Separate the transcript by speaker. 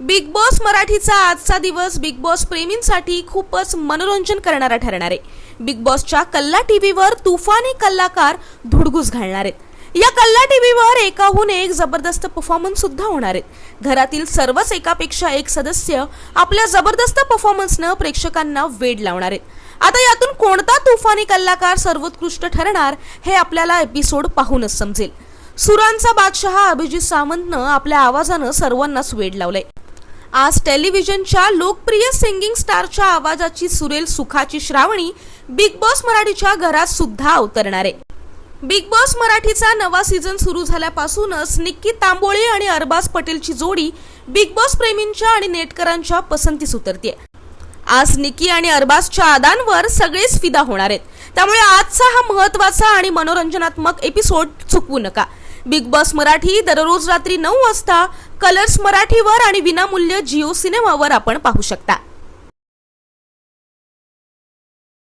Speaker 1: Big boss मराठीचा आजचा दिवस बिग बॉस प्रेमींसाठी खूपच मनोरंजन करणारा ठरणार आहे. बिग बॉसच्या कल्ला टीव्हीवर तुफानी कल्लाकार धुडगूस घालणार आहेत. या कल्ला टीव्हीवर एकाहून एक जबरदस्त परफॉर्मन्स सुद्धा होणार आहेत. घरातील सर्वच एकापेक्षा एक सदस्य आपल्या जबरदस्त परफॉर्मन्सनं प्रेक्षकांना वेड लावणार आहेत. आता यातून कोणता तुफानी कल्लाकार सर्वोत्कृष्ट ठरणार हे आपल्याला एपिसोड पाहूनच समजेल. सुरांचा बादशहा अभिजित सावंतनं आपल्या आवाजानं सर्वांनाच वेड लावलाय. आज टेलिव्हिजनच्या लोकप्रिय सिंगिंग स्टारच्या आवाजाची सुरेल सुखाची श्रावणी बिग बॉस मराठीच्या घरात सुद्धा अवतरणार आहे. बिग बॉस मराठीचा नवा सीझन सुरू झाल्यापासूनच निक्की तांबोळे आणि अरबाज पटेलची जोडी बिग बॉस प्रेमींच्या आणि नेटकरांच्या पसंतीस उतरते आज निकी आणि अरबाजच्या आदांवर सगळेच फिदा होणार आहेत. त्यामुळे आजचा हा महत्त्वाचा आणि मनोरंजनात्मक एपिसोड चुकवू नका. बिग बॉस मराठी दररोज रात्री नऊ वाजता कलर्स मराठीवर आणि विनामूल्य जिओ सिनेमावर आपण पाहू शकता.